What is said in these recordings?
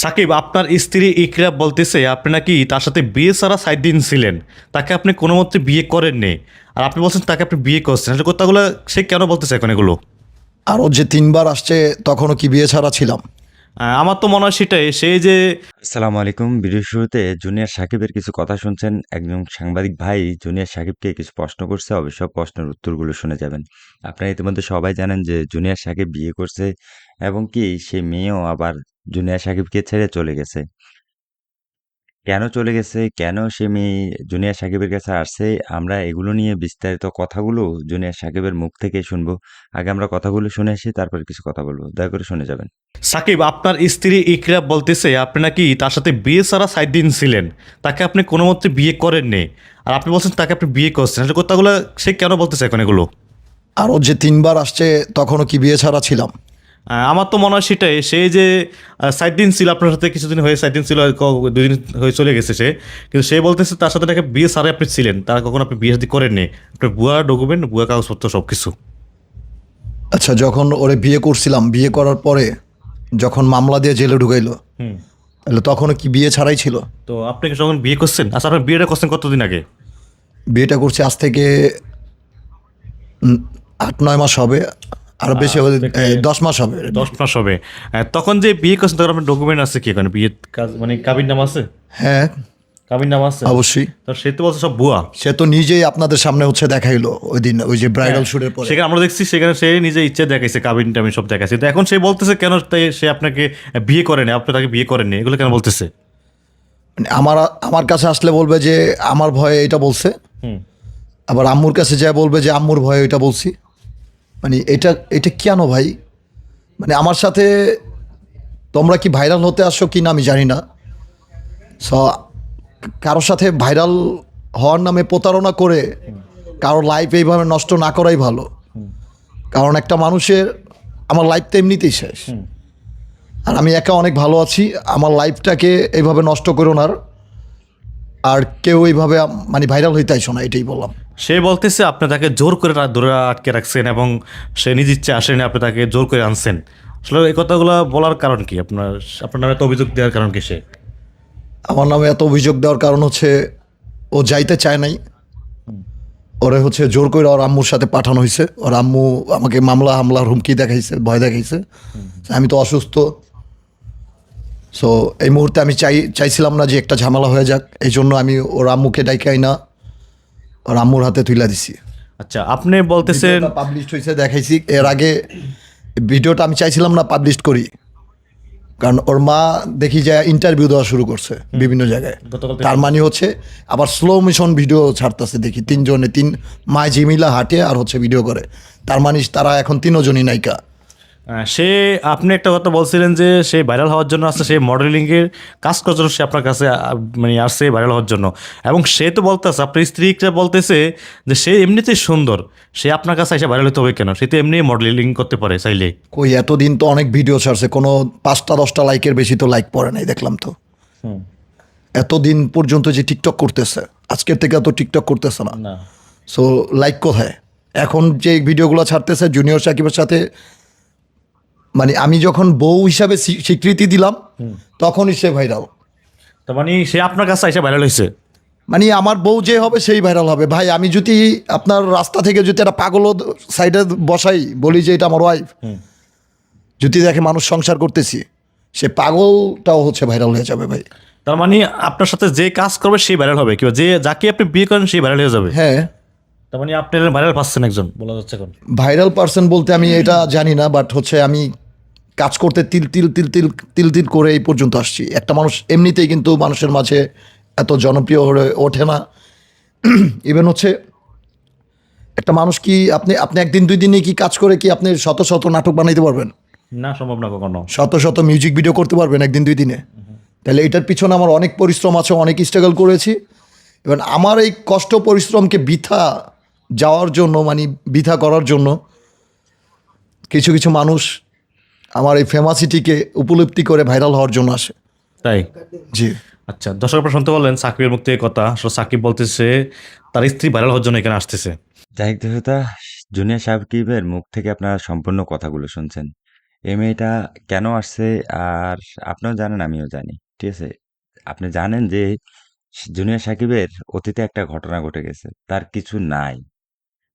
সাকিব আপনার স্ত্রী ইকরা বলতেছে আপনি নাকি তার সাথে বিয়ে ছাড়া সাত দিন ছিলেন। তাকে আপনি কোনো মতে বিয়ে করেননি। আর আপনি বলছেন তাকে আপনি বিয়ে করছেন। আসলে কথাগুলো সে কেন বলতেছে এখন এগুলো? আরও যে তিনবার আসছে তখনও কি বিয়ে ছাড়া ছিলাম? আমার তো মনে হয় সেটাই। সেই যে আসসালামু আলাইকুম ভিডিও শুরুতে জুনিয়র সাকিবের কিছু কথা শুনছেন। একজন সাংবাদিক ভাই জুনিয়র সাকিবকে কিছু প্রশ্ন করছে। অবশ্য প্রশ্নের উত্তরগুলো শুনে যাবেন। আপনারা ইতিমধ্যে সবাই জানেন যে জুনিয়র সাকিব বিয়ে করছে এবং কি সে মেয়েও আবার জুনিয়র সাকিবকে ছেড়ে চলে গেছে। কেন চলে গেছে? কেন সে মেয়ে জুনিয়র সাকিবের কাছে আসছে? আমরা এগুলো নিয়ে বিস্তারিত কথাগুলো জুনিয়র সাকিবের মুখ থেকে শুনব। আগে আমরা কথাগুলো শুনে আসি তারপর কিছু কথা বলব। দয়া করে শুনে যাবেন। সাকিব আপনার স্ত্রী ইকরা বলতেছে আপনি নাকি তার সাথে বিয়ে ছাড়া সাত দিন ছিলেন। তাকে আপনি কোনো মতে বিয়ে করেননি। আর আপনি বলছেন তাকে আপনি বিয়ে করছেন। আসলে কথাগুলো সে কেন বলতেছে এখন এগুলো? আরও যে তিনবার আসছে তখনও কি বিয়ে ছাড়া ছিলাম? আমার তো মনে হয় সেটাই। সেই যে সাত দিন ছিল আপনার সাথে কিছুদিন হয়ে সাত দিন ছিল ক- দুই দিন হয়ে চলে গেছে সে। কিন্তু সে বলতেছে তার সাথে নাকি বিয়ে সারে আপনি ছিলেন। তার কখন আপনি বিয়ে শাদী করেননি। আপনার বুয়া ডকুমেন্ট বুয়া কাগজপত্র সব কিছু আচ্ছা যখন ওরে বিয়ে করছিলাম বিয়ে করার পরে যখন মামলা দিয়ে জেলে ঢুকাইলো হুম। তাহলে তখনও কি বিয়ে ছাড়াই ছিল? তো আপনি কি যখন বিয়ে করছেন? আচ্ছা আপনার বিয়েটা করছেন কতদিন আগে? বিয়েটা করছি আজ থেকে আট নয় মাস হবে। আরও বেশি হবে দশ মাস হবে। দশ মাস হবে। তখন যে বিয়ে করছেন তখন আপনার ডকুমেন্ট আছে কি এখানে? বিয়ের কাজ মানে কাবির নাম আছে? হ্যাঁ। কাবির নাম আছে? অবশ্যই। তো সে তো বলছে সব বুয়া। সে তো নিজেই আপনাদের সামনে হচ্ছে দেখাইলো ওই দিন ওই যে ব্রাইডাল শুটের পরে। সেখানে আমরা দেখছি সেখানে সে নিজে ইচ্ছে দেখাইছে কাবিন টাবিন সব দেখাইছে। তো এখন সে বলতেছে কেন তাই সে আপনাকে বিয়ে করেনি আপনি তাকে বিয়ে করেননি এগুলো কেন বলতেছে? মানে আমার আমার কাছে আসলে বলবে যে আমার ভয়ে এটা বলছে। হুম। আবার আম্মুর কাছে যা বলবে যে আম্মুর ভয়ে এটা বলছি। মানে এটা এটা কেন ভাই? মানে আমার সাথে তোমরা কি ভাইরাল হতে আসো কি না আমি জানি না। সো কারোর সাথে ভাইরাল হওয়ার নামে প্রতারণা করে কারোর লাইফ এইভাবে নষ্ট না করাই ভালো। কারণ একটা মানুষের আমার লাইফ তো এমনিতেই শেষ। আর আমি একা অনেক ভালো আছি আমার লাইফটাকে এইভাবে নষ্ট করো না আর। কেউ এইভাবে মানে ভাইরাল হইতে আইসো না এটাই বললাম। সে বলতেছে আপনি তাকে জোর করে ধরে আটকে রাখছেন এবং সে নিজ ইচ্ছে আসেনি আপনি তাকে জোর করে আনছেন। আসলে এই কথাগুলো বলার কারণ কি? আপনার আপনার নামে এত অভিযোগ দেওয়ার কারণ কি সে? আমার নামে এত অভিযোগ দেওয়ার কারণ হচ্ছে ও যাইতে চায় নাই। ওরে হচ্ছে জোর করে ওর আম্মুর সাথে পাঠানো হয়েছে ওর আম্মু আমাকে মামলা হামলার হুমকি দেখাইছে ভয় দেখাইছে। আমি তো অসুস্থ। সো এই মুহূর্তে আমি চাই চাইছিলাম না যে একটা ঝামেলা হয়ে যাক। এই জন্য আমি ওর আম্মুকে ডাইকাই না ওর আম্মুর হাতে তুলে দিছি আচ্ছা আপনি বলতেছেন পাবলিশ হয়েছে দেখাইছি এর আগে ভিডিওটা আমি চাইছিলাম না পাবলিশ করি। কারণ ওর মা দেখি যায় ইন্টারভিউ দেওয়া শুরু করছে বিভিন্ন জায়গায়। তার মানে হচ্ছে আবার স্লো মিশন ভিডিও ছাড়তেছে দেখি। তিনজনে তিন মা জিমিলা হাঁটে আর হচ্ছে ভিডিও করে। তার মানে তারা এখন তিনজনই নায়িকা। সে আপনি একটা কথা বলছিলেন যে সে ভাইরাল হওয়ার জন্য আসছে সে মডেলিংয়ের কাজ করার জন্য সে আপনার কাছে মানে আসছে ভাইরাল হওয়ার জন্য। এবং সে তো বলতেছে আপনার স্ত্রীটা বলতেছে যে সে এমনিতেই সুন্দর সে আপনার কাছে এসে ভাইরাল হতে হবে কেন? সে তো এমনি মডেলিং করতে পারে চাইলে। কই এতদিন তো অনেক ভিডিও ছাড়ছে কোনো পাঁচটা দশটা লাইকের বেশি তো লাইক পড়ে নাই দেখলাম তো। এতদিন পর্যন্ত যে টিকটক করতেছে আজকের থেকে তো টিকটক করতেছে না। না। সো লাইক কোথায়? এখন যে ভিডিওগুলো ছাড়তেছে জুনিয়র সাকিবের সাথে মানে আমি যখন বউ হিসাবে স্বীকৃতি দিলাম তখনই সে ভাইরাল তার মানে সে আপনার কাছে এসে ভাইরাল হয়েছে? মানে আমার বউ যে হবে সেই ভাইরাল হবে। ভাই আমি যদি আপনার রাস্তা থেকে যদি একটা পাগল সাইডে বসাই বলি যে এটা আমার ওয়াইফ যদি দেখে মানুষ সংসার করতেছি সে পাগলটাও হচ্ছে ভাইরাল হয়ে যাবে ভাই। তার মানে আপনার সাথে যে কাজ করবে সেই ভাইরাল হবে। কিংবা যে যাকে আপনি বিয়ে করেন সেই ভাইরাল হয়ে যাবে। হ্যাঁ। তার মানে আপনি ভাইরাল পাচ্ছেন একজন বলা যাচ্ছে এখন। ভাইরাল পার্সন বলতে আমি এটা জানি না বাট হচ্ছে আমি কাজ করতে তিল তিল তিল তিল তিল তিল করে এই পর্যন্ত আসছি। একটা মানুষ এমনিতেই কিন্তু মানুষের মাঝে এত জনপ্রিয় হয়ে ওঠে না। ইভেন হচ্ছে একটা মানুষ কি আপনি আপনি একদিন দুই দিনে কি কাজ করে কি আপনি শত শত নাটক বানাইতে পারবেন? না সম্ভব না কখনো। শত শত মিউজিক ভিডিও করতে পারবেন একদিন দুই দিনে। তাহলে এটার পিছনে আমার অনেক পরিশ্রম আছে অনেক স্ট্রাগল করেছি। এবং আমার এই কষ্ট পরিশ্রমকে বৃথা যাওয়ার জন্য মানে বৃথা করার জন্য কিছু কিছু মানুষ আমার এই ফেমাসিটিকে উপলব্ধি করে ভাইরাল হওয়ার জন্য আসে। তাই? জি। আচ্ছা দর্শক আপনারা শুনতে পারলেন সাকিবের মুখ থেকে কথা। আসলে সাকিব বলতেছে তার স্ত্রী ভাইরাল হওয়ার জন্য এখানে আসতেছে। যাই হোক দর্শকরা, জুনিয়র সাকিবের মুখ থেকে আপনারা সম্পূর্ণ কথাগুলো শুনছেন। এই মেয়েটা কেন আসছে আর আপনিও জানেন আমিও জানি ঠিক আছে? আপনি জানেন যে জুনিয়র সাকিবের অতীতে একটা ঘটনা ঘটে গেছে তার কিছু নাই।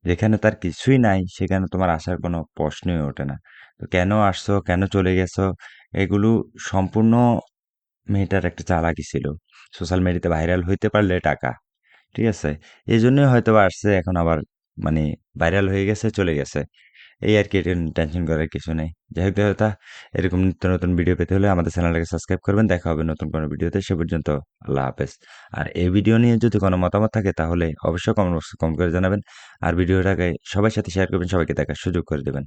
যেখানে তার কিছুই নাই, সেখানে তোমার আসার কোনো প্রশ্নই ওঠে না। তো কেন আসছো? কেন চলে গেছো? এগুলো সম্পূর্ণ মেয়েটার একটা চালাকি ছিল। সোশ্যাল মিডিয়াতে ভাইরাল হইতে পারলে টাকা, ঠিক আছে? এই জন্যই হয়তো আসছে, এখন আবার মানে ভাইরাল হয়ে গেছে, চলে গেছে। এই আর কি টেনশন করার কিছু নেই। যাই হোক তা, এরকম নিত্য নতুন ভিডিও পেতে হলে আমাদের চ্যানেলটাকে সাবস্ক্রাইব করবেন। দেখা হবে নতুন কোনো ভিডিওতে সে পর্যন্ত আল্লাহ হাফেজ। আর এই ভিডিও নিয়ে যদি কোনো মতামত থাকে তাহলে অবশ্যই কমেন্ট বক্সে কমেন্ট করে জানাবেন। আর ভিডিওটাকে সবার সাথে শেয়ার করবেন, সবাইকে দেখার সুযোগ করে দেবেন।